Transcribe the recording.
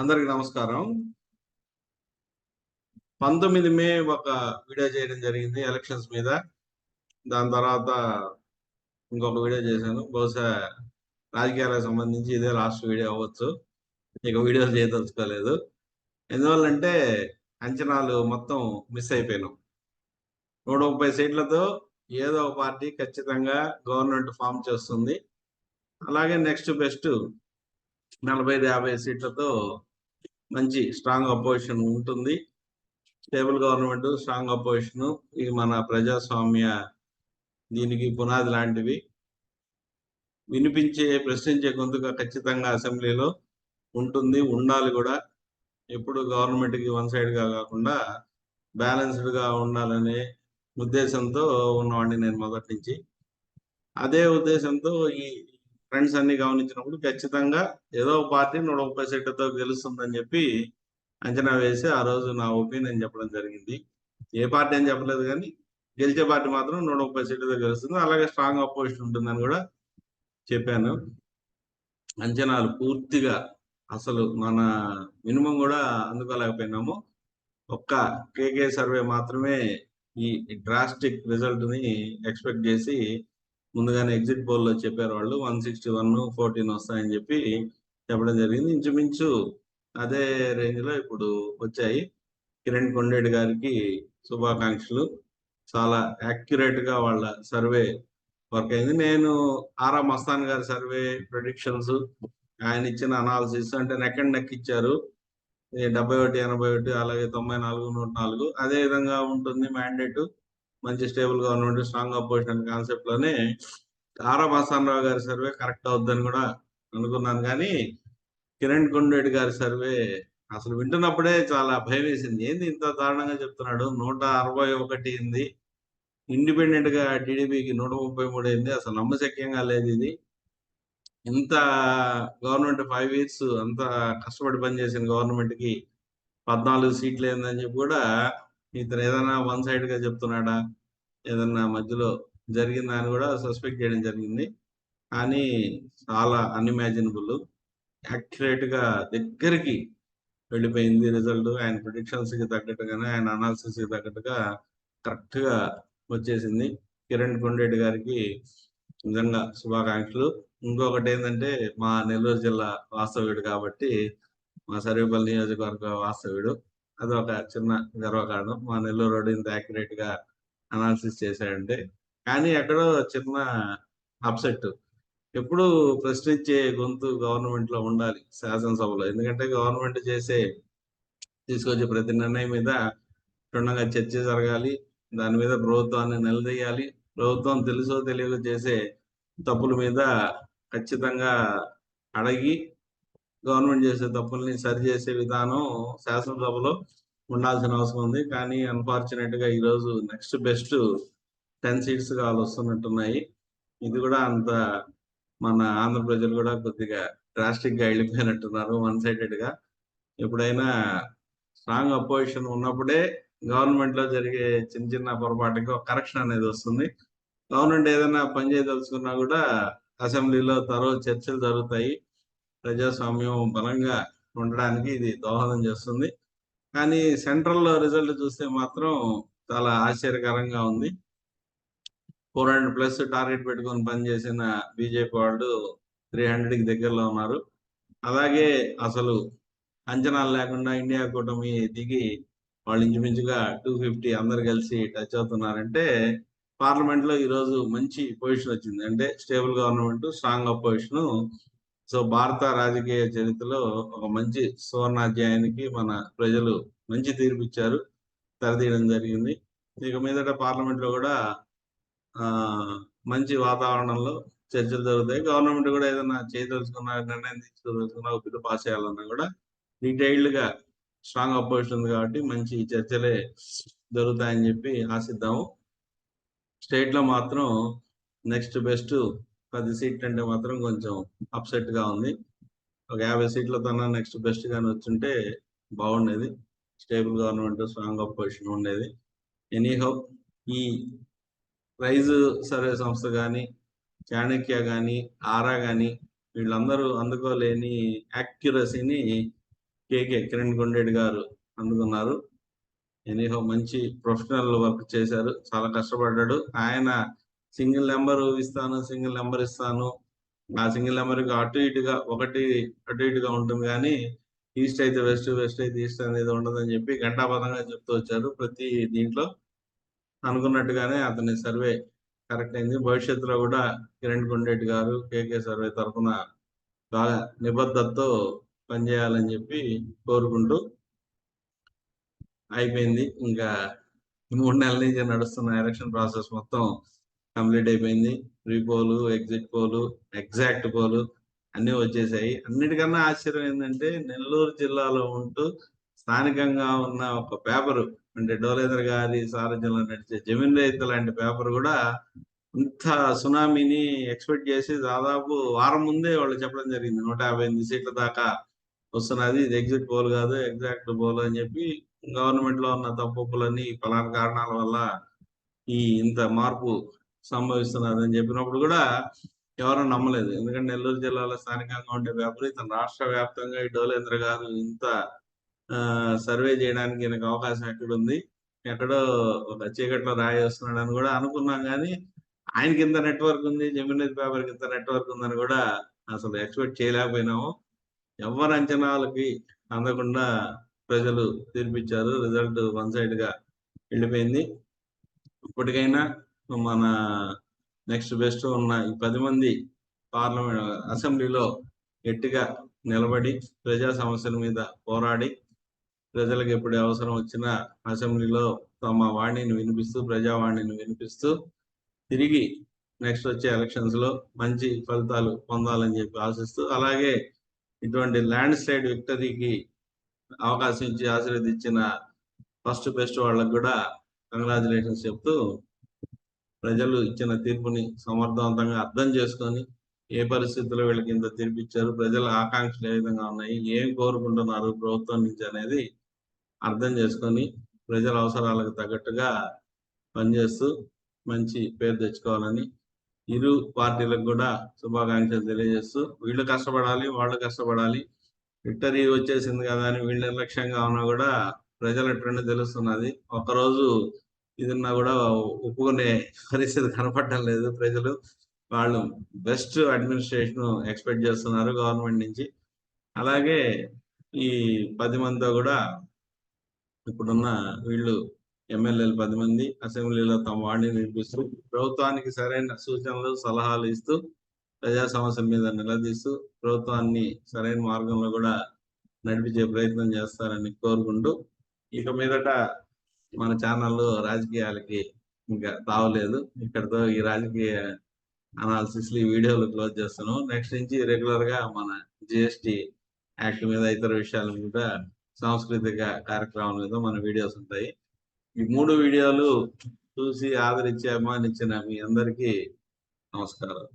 అందరికి నమస్కారం. పంతొమ్మిది మే ఒక వీడియో చేయడం జరిగింది ఎలక్షన్స్ మీద. దాని తర్వాత ఇంకొక వీడియో చేశాను. బహుశా రాజకీయాలకు సంబంధించి ఇదే లాస్ట్ వీడియో అవ్వచ్చు. ఇక వీడియోలు చేయదలుచుకోలేదు. ఎందువల్లంటే అంచనాలు మొత్తం మిస్ అయిపోయినాం. నూట ముప్పై సీట్లతో ఏదో ఒక పార్టీ ఖచ్చితంగా గవర్నమెంట్ ఫామ్ చేస్తుంది. అలాగే నెక్స్ట్ బెస్ట్ నలభై యాభై సీట్లతో మంచి స్ట్రాంగ్ అపోజిషన్ ఉంటుంది. స్టేబుల్ గవర్నమెంట్ స్ట్రాంగ్ అపోజిషన్ ఇది మన ప్రజాస్వామ్య దీనికి పునాది లాంటివి. వినిపించే ప్రశ్నించే గొంతుగా ఖచ్చితంగా అసెంబ్లీలో ఉంటుంది ఉండాలి కూడా. ఎప్పుడు గవర్నమెంట్కి వన్ సైడ్గా కాకుండా బ్యాలెన్స్డ్గా ఉండాలనే ఉద్దేశంతో ఉన్నవాడిని నేను మొదటి నుంచి. అదే ఉద్దేశంతో ఈ ఫ్రెండ్స్ అన్ని గమనించినప్పుడు ఖచ్చితంగా ఏదో పార్టీ నూట ముప్పై సీట్లతో గెలుస్తుందని చెప్పి అంచనా వేసి ఆ రోజు నా ఒపీనియన్ చెప్పడం జరిగింది. ఏ పార్టీ అని చెప్పలేదు కానీ గెలిచే పార్టీ మాత్రం నూట ముప్పై సీట్లతో గెలుస్తుంది. అలాగే స్ట్రాంగ్ అపోజిషన్ ఉంటుందని కూడా చెప్పాను. అంచనాలు పూర్తిగా అసలు మన మినిమం కూడా అందుకోలేకపోయినాము. ఒక్క కేకే సర్వే మాత్రమే ఈ డ్రాస్టిక్ రిజల్ట్ని ఎక్స్పెక్ట్ చేసి ముందుగానే ఎగ్జిట్ పోల్లో చెప్పారు వాళ్ళు. వన్ సిక్స్టీ వన్ ఫోర్టీన్ వస్తాయని చెప్పి చెప్పడం జరిగింది. ఇంచుమించు అదే రేంజ్లో ఇప్పుడు వచ్చాయి. కిరణ్ కొండేటి గారికి శుభాకాంక్షలు. చాలా యాక్యురేట్గా వాళ్ళ సర్వే వర్క్ అయింది. నేను ఆరా మస్తాన్ గారి సర్వే ప్రొడిక్షన్స్ ఆయన ఇచ్చిన అనాలిసిస్ అంటే నెక్ అండ్ నెక్ ఇచ్చారు. డెబ్బై ఒకటి ఎనభై ఒకటి అలాగే తొంభై నాలుగు నూట నాలుగు. అదే విధంగా ఉంటుంది మ్యాండేట్. మంచి స్టేబుల్ గవర్నమెంట్ స్ట్రాంగ్ అపోజిషన్ కాన్సెప్ట్లోనే ఆరా రావు గారి సర్వే కరెక్ట్ అవుద్దని కూడా అనుకున్నాను. కానీ కిరణ్ కొండేటి గారి సర్వే అసలు వింటున్నప్పుడే చాలా భయం వేసింది. ఏంది ఇంత దారుణంగా చెప్తున్నాడు? నూట అరవై ఒకటి ఉంది ఇండిపెండెంట్గా టీడీపీకి నూట ముప్పై మూడు అయింది అసలు నమ్మశక్యంగా లేదు ఇది. ఇంత గవర్నమెంట్ ఫైవ్ ఇయర్స్ అంత కష్టపడి పనిచేసిన గవర్నమెంట్కి పద్నాలుగు సీట్లు ఏందని చెప్పి కూడా ఇతను ఏదైనా వన్ సైడ్గా చెప్తున్నాడా? ఏదన్నా మధ్యలో జరిగిందా అని కూడా సస్పెక్ట్ చేయడం జరిగింది. కానీ చాలా అన్ఇమాజినబుల్ యాక్యురేట్గా దగ్గరికి వెళ్ళిపోయింది రిజల్ట్ ఆయన ప్రొడిక్షన్స్కి తగ్గట్టుగానే ఆయన అనాలిసిస్కి తగ్గట్టుగా కరెక్ట్గా వచ్చేసింది. కిరణ్ కొండేటి గారికి నిజంగా శుభాకాంక్షలు. ఇంకొకటి ఏంటంటే మా నెల్లూరు జిల్లా వాస్తవ్యుడు కాబట్టి మా సర్వేపల్లి నియోజకవర్గ వాస్తవ్యుడు. అది ఒక చిన్న గర్వకారణం. మా నెల్లూరు రోడ్డు ఇంత యాక్యురేట్గా అనాలిసిస్ చేశాడంటే. కానీ ఎక్కడో చిన్న అప్సెట్ ఎప్పుడు ప్రశ్నించే గొంతు గవర్నమెంట్లో ఉండాలి శాసనసభలో. ఎందుకంటే గవర్నమెంట్ చేసే తీసుకొచ్చే ప్రతి నిర్ణయం మీద క్షుణ్ణంగా చర్చ జరగాలి. దాని మీద ప్రభుత్వాన్ని నిలదీయాలి. ప్రభుత్వం తెలుసో తెలియక చేసే తప్పుల మీద ఖచ్చితంగా అడిగి గవర్నమెంట్ చేసే తప్పుల్ని సరి చేసే విధానం శాసనసభలో ఉండాల్సిన అవసరం ఉంది. కానీ అన్ఫార్చునేట్గా ఈరోజు నెక్స్ట్ బెస్ట్ టెన్ సీట్స్ కావాలి వస్తున్నట్టున్నాయి. ఇది కూడా అంత మన ఆంధ్ర ప్రజలు కూడా కొద్దిగా డ్రాస్టిక్గా వెళ్ళిపోయినట్టున్నారు వన్ సైడెడ్గా. ఎప్పుడైనా స్ట్రాంగ్ అపోజిషన్ ఉన్నప్పుడే గవర్నమెంట్లో జరిగే చిన్న చిన్న పొరపాటుకి ఒక కరెక్షన్ అనేది వస్తుంది. గవర్నమెంట్ ఏదైనా పని చేయదలుచుకున్నా కూడా అసెంబ్లీలో తరో చర్చలు జరుగుతాయి. ప్రజాస్వామ్యం బలంగా ఉండడానికి ఇది దోహదం చేస్తుంది. కానీ సెంట్రల్లో రిజల్ట్ చూస్తే మాత్రం చాలా ఆశ్చర్యకరంగా ఉంది. ఫోర్ హండ్రెడ్ ప్లస్ టార్గెట్ పెట్టుకొని పనిచేసిన బీజేపీ వాళ్ళు త్రీ హండ్రెడ్కి దగ్గరలో ఉన్నారు. అలాగే అసలు అంచనాలు లేకుండా ఇండియా కూటమి దిగి వాళ్ళు ఇంచుమించుగా టూ ఫిఫ్టీ అందరు కలిసి టచ్ అవుతున్నారంటే పార్లమెంట్లో ఈరోజు మంచి పొజిషన్ వచ్చింది. అంటే stable government strong opposition so భారత రాజకీయ చరిత్రలో ఒక మంచి సువర్ణాధ్యాయానికి మన ప్రజలు మంచి తీర్పు ఇచ్చారు. తెరదీయడం జరిగింది. ఇక మీదట పార్లమెంట్లో కూడా ఆ మంచి వాతావరణంలో చర్చలు జరుగుతాయి. గవర్నమెంట్ కూడా ఏదైనా చేయదలుచుకున్నా నిర్ణయం తీసుకోదలుచుకున్నా బిల్లు పాస్ చేయాలన్నా కూడా డీటెయిల్డ్గా స్ట్రాంగ్ అపోజిషన్ ఉంది కాబట్టి మంచి చర్చలే జరుగుతాయని చెప్పి ఆశిద్దాము. స్టేట్లో మాత్రం నెక్స్ట్ బెస్ట్ పది సీట్లు అంటే మాత్రం కొంచెం అప్సెట్గా ఉంది. ఒక యాభై సీట్లతో నెక్స్ట్ బెస్ట్ గాని వచ్చుంటే బాగుండేది. స్టేబుల్ గవర్నమెంట్ స్ట్రాంగ్ అపోజిషన్ ఉండేది. ఎనీహో ఈ రైజ్ సర్వే సంస్థ కానీ చాణక్య కానీ ఆరా కానీ వీళ్ళందరూ అందుకోలేని యాక్యురసీని కేకే కిరణ్ కొండేటి గారు అందుకున్నారు. ఎనీహో మంచి ప్రొఫెషనల్ వర్క్ చేశారు. చాలా కష్టపడ్డాడు. ఆయన సింగిల్ నెంబర్ ఇస్తాను సింగిల్ నెంబర్ ఇస్తాను. ఆ సింగిల్ నెంబర్ అటు ఇటుగా ఒకటి అటు ఇటుగా ఉంటుంది కానీ ఈస్ట్ అయితే వెస్ట్ వెస్ట్ అయితే ఈస్ట్ అనేది ఉండదని చెప్పి గంటాపదంగా చెప్తూ వచ్చారు. ప్రతి దీంట్లో అనుకున్నట్టుగానే అతని సర్వే కరెక్ట్ అయింది. భవిష్యత్తులో కూడా కిరణ్ కొండేటి గారు కేకే సర్వే తరఫున బాగా నిబద్ధతతో పనిచేయాలని చెప్పి కోరుకుంటూ అయిపోయింది. ఇంకా మూడు నెలల నుంచి నడుస్తున్న ఎలక్షన్ ప్రాసెస్ మొత్తం కంప్లీట్ అయిపోయింది. Pre poll exit poll exact poll అన్ని వచ్చేసాయి. అన్నిటికన్నా ఆశ్చర్యం ఏంటంటే నెల్లూరు జిల్లాలో ఉంటూ స్థానికంగా ఉన్న ఒక పేపరు అంటే డోలేదర్ గారి సారథ్యంలో నడిచే జమీన్ రైతు లాంటి పేపర్ కూడా ఇంత సునామీని ఎక్స్పెక్ట్ చేసి దాదాపు వారం ముందే వాళ్ళు చెప్పడం జరిగింది. నూట యాభై ఎనిమిది సీట్ల దాకా వస్తున్నది. ఇది ఎగ్జిట్ పోల్ కాదు ఎగ్జాక్ట్ పోల్ అని చెప్పి గవర్నమెంట్లో ఉన్న తప్పులన్నీ పలానా కారణాల వల్ల ఈ ఇంత మార్పు సంభవిస్తున్నది అని చెప్పినప్పుడు కూడా ఎవరు నమ్మలేదు. ఎందుకంటే నెల్లూరు జిల్లాలో స్థానికంగా ఉండే విపరీతం రాష్ట్ర వ్యాప్తంగా ఈ డోలేంద్ర గారు ఇంత సర్వే చేయడానికి ఈయనకు అవకాశం ఎక్కడుంది? ఎక్కడో ఒక చీకట్లో రాయి వస్తున్నాడు అని కూడా అనుకున్నాం కానీ ఆయనకి ఇంత నెట్వర్క్ ఉంది జమినేది పేపర్కి ఇంత నెట్వర్క్ ఉందని కూడా అసలు ఎక్స్పెక్ట్ చేయలేకపోయినాము. ఎవరి అంచనాలకి అందకుండా ప్రజలు తీర్పిచ్చారు. రిజల్ట్ వన్ సైడ్గా వెళ్ళిపోయింది. ఇప్పటికైనా మన నెక్స్ట్ బెస్ట్ ఉన్న ఈ పది మంది పార్లమెంట్ అసెంబ్లీలో గట్టిగా నిలబడి ప్రజా సమస్యల మీద పోరాడి ప్రజలకు ఎప్పుడు అవసరం వచ్చినా అసెంబ్లీలో తమ వాణిని వినిపిస్తూ ప్రజావాణిని వినిపిస్తూ తిరిగి నెక్స్ట్ వచ్చే ఎలక్షన్స్లో మంచి ఫలితాలు పొందాలని చెప్పి ఆశిస్తూ అలాగే ఇటువంటి ల్యాండ్ స్లైడ్ విక్టరీకి అవకాశం ఇచ్చి ఆశీర్వదించిన ఫస్ట్ బెస్ట్ వాళ్ళకు కూడా కంగ్రాచులేషన్స్ చెప్తూ ప్రజలు ఇచ్చిన తీర్పుని సమర్థవంతంగా అర్థం చేసుకొని ఏ పరిస్థితుల్లో వీళ్ళకి ఇంత తీర్పు ఇచ్చారు ప్రజల ఆకాంక్షలు ఏ విధంగా ఉన్నాయి ఏం కోరుకుంటున్నారు ప్రభుత్వం నుంచి అనేది అర్థం చేసుకొని ప్రజల అవసరాలకు తగ్గట్టుగా పనిచేస్తూ మంచి పేరు తెచ్చుకోవాలని ఇరు పార్టీలకు కూడా శుభాకాంక్షలు తెలియజేస్తూ వీళ్ళు కష్టపడాలి వాళ్ళు కష్టపడాలి. విక్టరీ వచ్చేసింది కదా అని వీళ్ళు నిర్లక్ష్యంగా ఉన్నా కూడా ప్రజల ట్రెండ్ తెలుస్తున్నది. ఒకరోజు ఇదిన్నా కూడా ఒప్పుకునే పరిస్థితి కనపడటం లేదు. ప్రజలు వాళ్ళు బెస్ట్ అడ్మినిస్ట్రేషన్ ఎక్స్పెక్ట్ చేస్తున్నారు గవర్నమెంట్ నుంచి. అలాగే ఈ పది మందితో కూడా ఇప్పుడున్న వీళ్ళు ఎమ్మెల్యేలు పది మంది అసెంబ్లీలో తమ వాడిని నిర్మిస్తూ ప్రభుత్వానికి సరైన సూచనలు సలహాలు ఇస్తూ ప్రజా సమస్యల మీద నిలదీస్తూ ప్రభుత్వాన్ని సరైన మార్గంలో కూడా నడిపించే ప్రయత్నం చేస్తారని కోరుకుంటూ ఇక మీదట మన ఛానల్లో రాజకీయాలకి ఇంకా తావలేదు. ఇక్కడతో ఈ రాజకీయ అనాలిసిస్ ఈ వీడియోలు క్లోజ్ చేస్తున్నాం నెక్స్ట్ నుంచి రెగ్యులర్గా మన జిఎస్టి యాక్ట్ మీద ఇతర విషయాల మీద సాంస్కృతిక కార్యక్రమాల మీద మన వీడియోస్ ఉంటాయి. ఈ మూడు వీడియోలు చూసి ఆదరించి అభిమానించిన మీ అందరికీ నమస్కారం